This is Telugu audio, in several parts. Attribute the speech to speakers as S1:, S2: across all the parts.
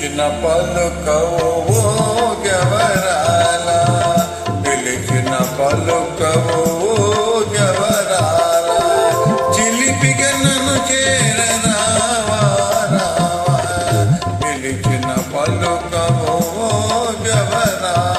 S1: పిలిచిన పలుకవు గవరాల. పిలిచిన పలుకవు గవరాల. చిలిపిగ నన్ను చేరరావా పిలిచిన పలుకవు గవరాల.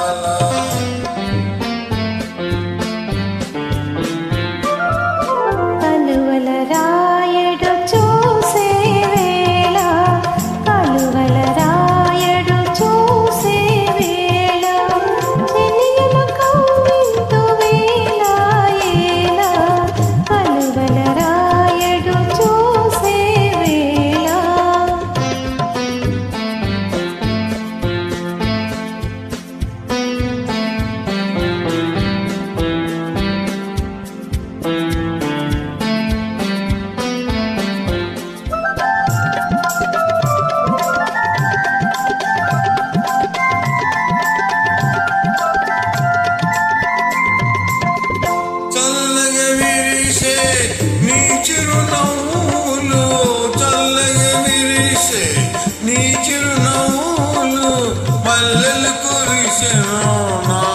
S1: للكل شمعنا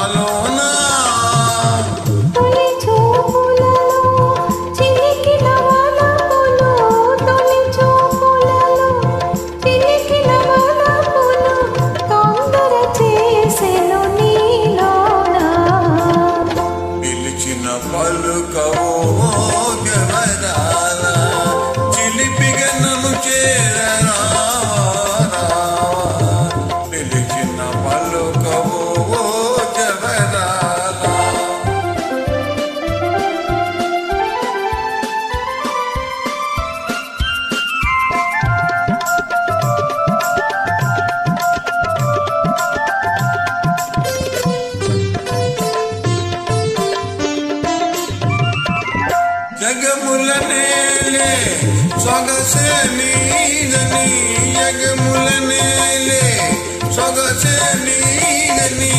S1: ములనేలే సొగసే నీదని యగ ములనేలే సొగసే నీదని